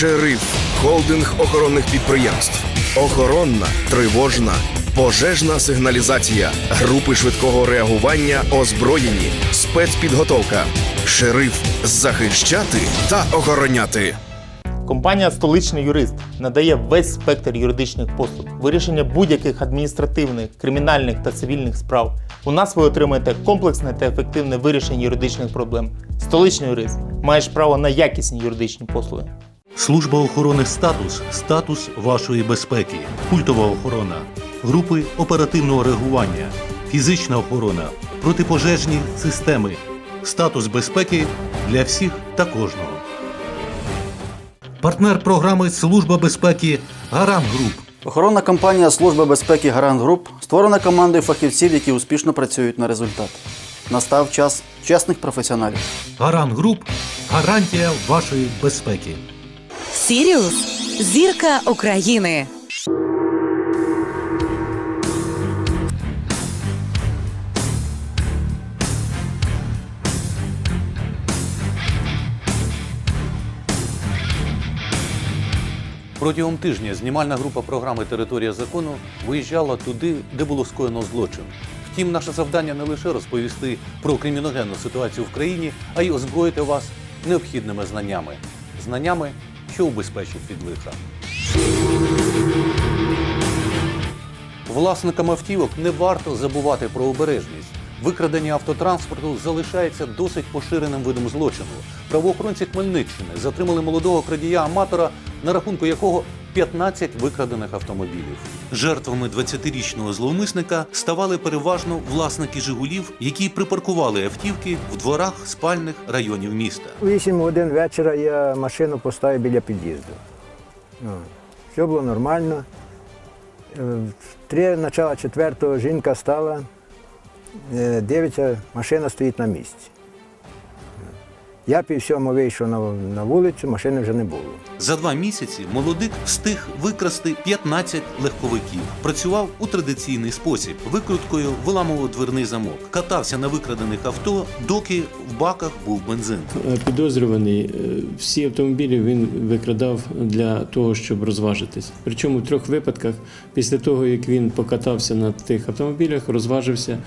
Шериф холдинг охоронних підприємств. Охоронна, тривожна, пожежна сигналізація, групи швидкого реагування, озброєні, спецпідготовка. Шериф захищати та охороняти. Компанія Столичний юрист надає весь спектр юридичних послуг, вирішення будь-яких адміністративних, кримінальних та цивільних справ. У нас ви отримаєте комплексне та ефективне вирішення юридичних проблем. Столичний юрист маєш право на якісні юридичні послуги. Служба охорони статус статус вашої безпеки, культова охорона, групи оперативного реагування, фізична охорона, протипожежні системи, статус безпеки для всіх та кожного. Партнер програми Служба безпеки Гарант Груп. Охоронна компанія Служби безпеки Гарант Груп створена командою фахівців, які успішно працюють на результат. Настав час чесних професіоналів. Гарант Груп гарантія вашої безпеки. Сіріус зірка України. Протягом тижня знімальна група програми Територія закону виїжджала туди, де було скоєно злочин. Втім, наше завдання не лише розповісти про криміногенну ситуацію в країні, а й озброїти вас необхідними знаннями, знаннями, що убезпечить від лиха. Власникам автівок не варто забувати про обережність. Викрадення автотранспорту залишається досить поширеним видом злочину. Правоохоронці Хмельниччини затримали молодого крадія-аматора, на рахунку якого 15 викрадених автомобілів. Жертвами 20-річного зловмисника ставали переважно власники Жигулів, які припаркували автівки в дворах спальних районів міста. У 8 годин вечора я машину поставив біля під'їзду. Все було нормально. Е, в Три начала четвертого жінка стала, е, дивиться, машина стоїть на місці. Я пів сьому вийшов на, на вулицю, машини вже не було. За два місяці молодик встиг викрасти 15 легковиків. Працював у традиційний спосіб. Викруткою виламував дверний замок. Катався на викрадених авто, доки в баках був бензин. Е, Підозрюваний е, всі автомобілі він викрадав для того, щоб розважитись. Причому в трьох випадках, після того як він покатався на тих автомобілях, розважився,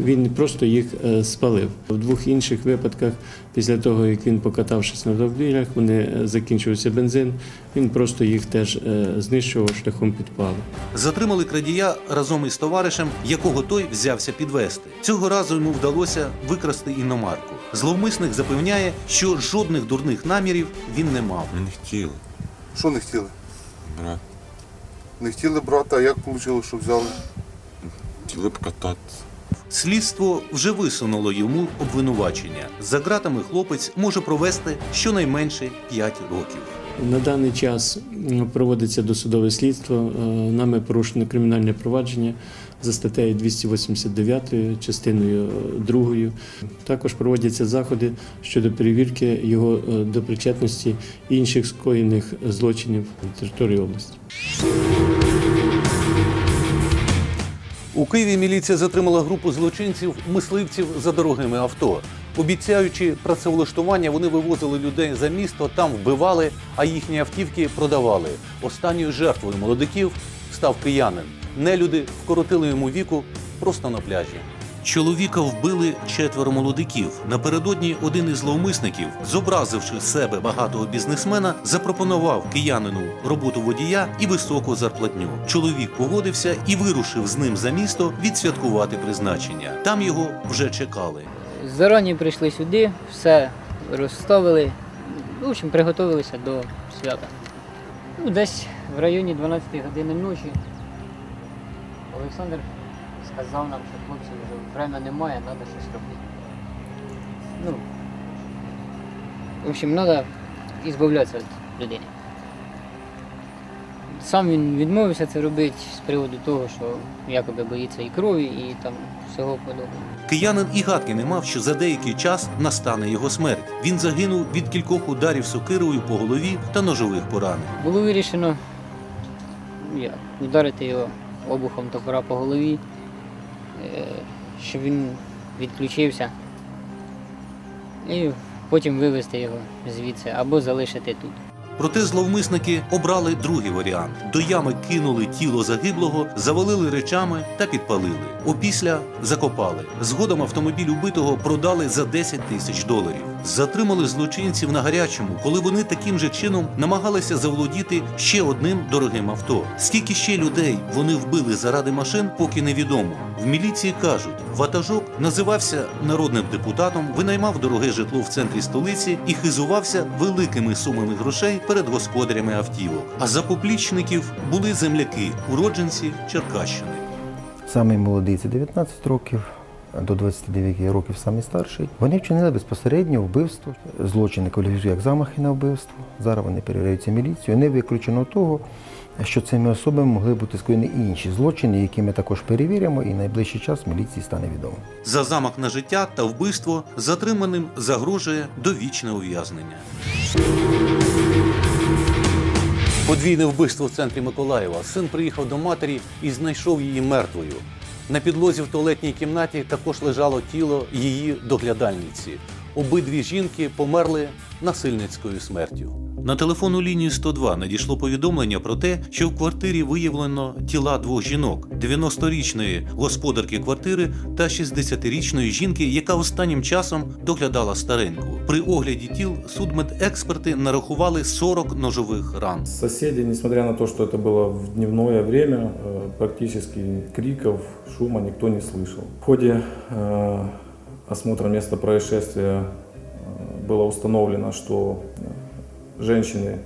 він просто їх е, спалив. В двох інших випадках, після того як він покатавшись на автомобілях, вони е, закінчився бензин. Він просто їх теж е, знищував шляхом підпалу. Затримали крадія разом із товаришем, якого той взявся підвести. Цього разу йому вдалося викрасти іномарку. Зловмисник запевняє, що жодних дурних намірів він не мав. Ми не хотіли Що не хотіли? брати. Не хотіли брати, а як вийшло, що взяли? Хотіли б кататися. Слідство вже висунуло йому обвинувачення. За ґратами хлопець може провести щонайменше 5 років. На даний час проводиться досудове слідство. Е, Нами порушено кримінальне провадження за статтею 289 частиною 2. Також проводяться заходи щодо перевірки його е, до причетності інших скоєних злочинів на території області. У Києві міліція затримала групу злочинців мисливців за дорогими авто. Обіцяючи працевлаштування, вони вивозили людей за місто, там вбивали, а їхні автівки продавали. Останньою жертвою молодиків став киянин. Нелюди вкоротили йому віку просто на пляжі. Чоловіка вбили четверо молодиків. Напередодні один із зловмисників, зобразивши себе багатого бізнесмена, запропонував киянину роботу водія і високу зарплатню. Чоловік погодився і вирушив з ним за місто відсвяткувати призначення. Там його вже чекали. Зарані прийшли сюди, все розставили. В общем, приготувалися до свята. Ну, десь в районі 12 години ночі Олександр сказав нам, що хлопці вже время немає, треба щось робити. Ну, в общем, треба ізбавлятися від людини. Сам він відмовився це робити з приводу того, що якоби боїться і крові, і там всього подобного. Киянин і гадки не мав, що за деякий час настане його смерть. Він загинув від кількох ударів сокирою по голові та ножових поранень. Було вирішено як, ударити його обухом топора по голові, щоб він відключився. І потім вивезти його звідси або залишити тут. Проте зловмисники обрали другий варіант: до ями кинули тіло загиблого, завалили речами та підпалили. Опісля закопали. Згодом автомобіль убитого продали за 10 тисяч доларів. Затримали злочинців на гарячому, коли вони таким же чином намагалися заволодіти ще одним дорогим авто. Скільки ще людей вони вбили заради машин, поки невідомо. В міліції кажуть, ватажок називався народним депутатом, винаймав дороге житло в центрі столиці і хизувався великими сумами грошей перед господарями автівок. А за поплічників були земляки, уродженці Черкащини. Самий молодий це 19 років, до 29 років самий старший. Вони вчинили безпосередньо вбивство. Злочини кваліфікують як замахи на вбивство. Зараз вони перевіряються міліцією. Не виключено того, що цими особами могли бути скоєні і інші злочини, які ми також перевіримо, і найближчий час міліції стане відомо. За замах на життя та вбивство затриманим загрожує довічне ув'язнення. Подвійне вбивство в центрі Миколаєва. Син приїхав до матері і знайшов її мертвою. На підлозі в туалетній кімнаті також лежало тіло її доглядальниці. Обидві жінки померли насильницькою смертю. На телефонну лінію 102 надійшло повідомлення про те, що в квартирі виявлено тіла двох жінок: 90-річної господарки квартири та 60-річної жінки, яка останнім часом доглядала стареньку. При огляді тіл судмедексперти нарахували 40 ножових ран. Соседи, несмотря на то, что это было в дневное время, э, практически криков, шума никто не слышал. В ходе э, осмотра места происшествия э, было установлено, что э, женщины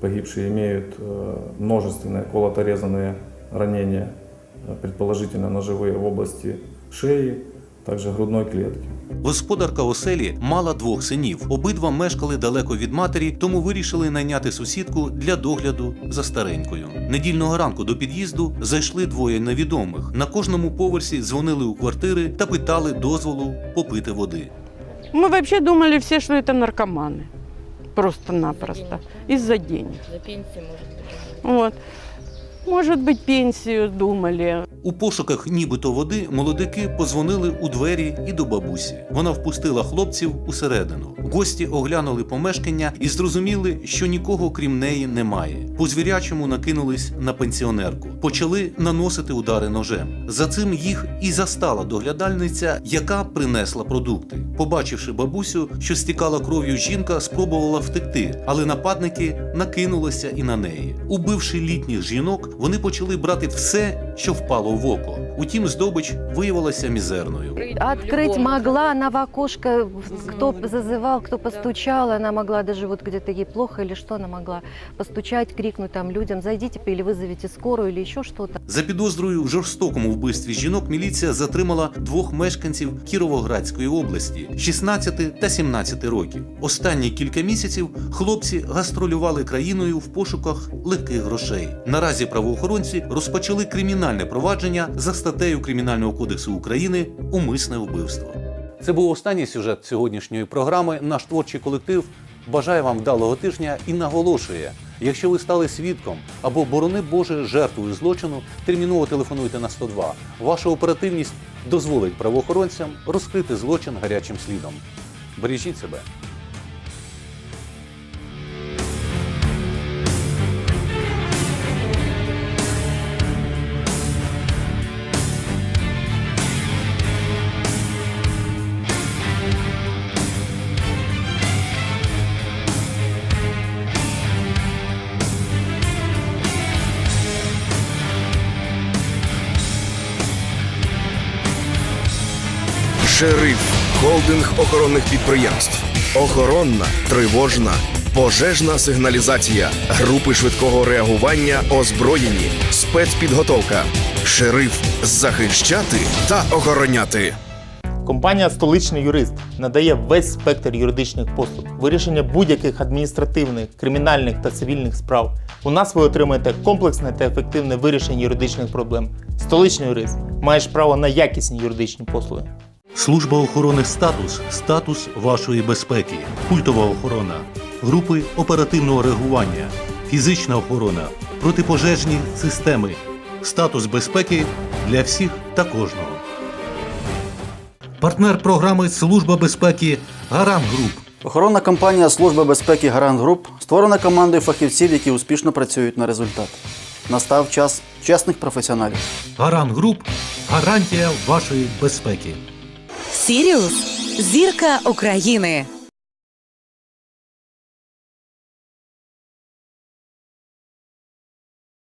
погибшие имеют э, множественные колото-резанные ранения, э, предположительно ножевые в области шеи, также грудной клетки. Господарка оселі мала двох синів. Обидва мешкали далеко від матері, тому вирішили найняти сусідку для догляду за старенькою. Недільного ранку до під'їзду зайшли двоє невідомих. На кожному поверсі дзвонили у квартири та питали дозволу попити води. Мы вообще думали все, что это наркоманы. Просто-напросто. Из-за денег. За пенсию, может быть. Вот. Может быть, пенсию думали. У пошуках нібито води молодики позвонили у двері і до бабусі. Вона впустила хлопців усередину. Гості оглянули помешкання і зрозуміли, що нікого крім неї немає. По звірячому накинулись на пенсіонерку, почали наносити удари ножем. За цим їх і застала доглядальниця, яка принесла продукти. Побачивши бабусю, що стікала кров'ю, жінка спробувала втекти, але нападники накинулися і на неї. Убивши літніх жінок, вони почали брати все, що впало в око. Утім, здобич виявилася мізерною. Открыть могла, она в окошко, кто зазывал, кто постучал, она могла даже вот где-то ей плохо или что, она могла постучать, крикнуть там людям, зайдите или вызовите скорую или еще что-то. За підозрою в жорстокому вбивстві жінок міліція затримала двох мешканців Кіровоградської області 16 та 17 років. Останні кілька місяців хлопці гастролювали країною в пошуках легких грошей. Наразі правоохоронці розпочали кримінальне провадження за статтею Кримінального кодексу України Умисне вбивство. Це був останній сюжет сьогоднішньої програми. Наш творчий колектив бажає вам вдалого тижня і наголошує: якщо ви стали свідком або борони Боже жертвою злочину, терміново телефонуйте на 102. Ваша оперативність дозволить правоохоронцям розкрити злочин гарячим слідом. Бережіть себе. Шериф холдинг охоронних підприємств. Охоронна, тривожна, пожежна сигналізація, групи швидкого реагування озброєні, спецпідготовка. Шериф захищати та охороняти. Компанія Столичний юрист надає весь спектр юридичних послуг, вирішення будь-яких адміністративних, кримінальних та цивільних справ. У нас ви отримаєте комплексне та ефективне вирішення юридичних проблем. Столичний юрист маєш право на якісні юридичні послуги. Служба охорони статус статус вашої безпеки, культова охорона, групи оперативного реагування, фізична охорона, протипожежні системи, статус безпеки для всіх та кожного. Партнер програми Служба безпеки Гарант Груп. Охоронна компанія Служби безпеки Гарант Груп створена командою фахівців, які успішно працюють на результат. Настав час чесних професіоналів. Гарант Груп гарантія вашої безпеки. Сіріус зірка України.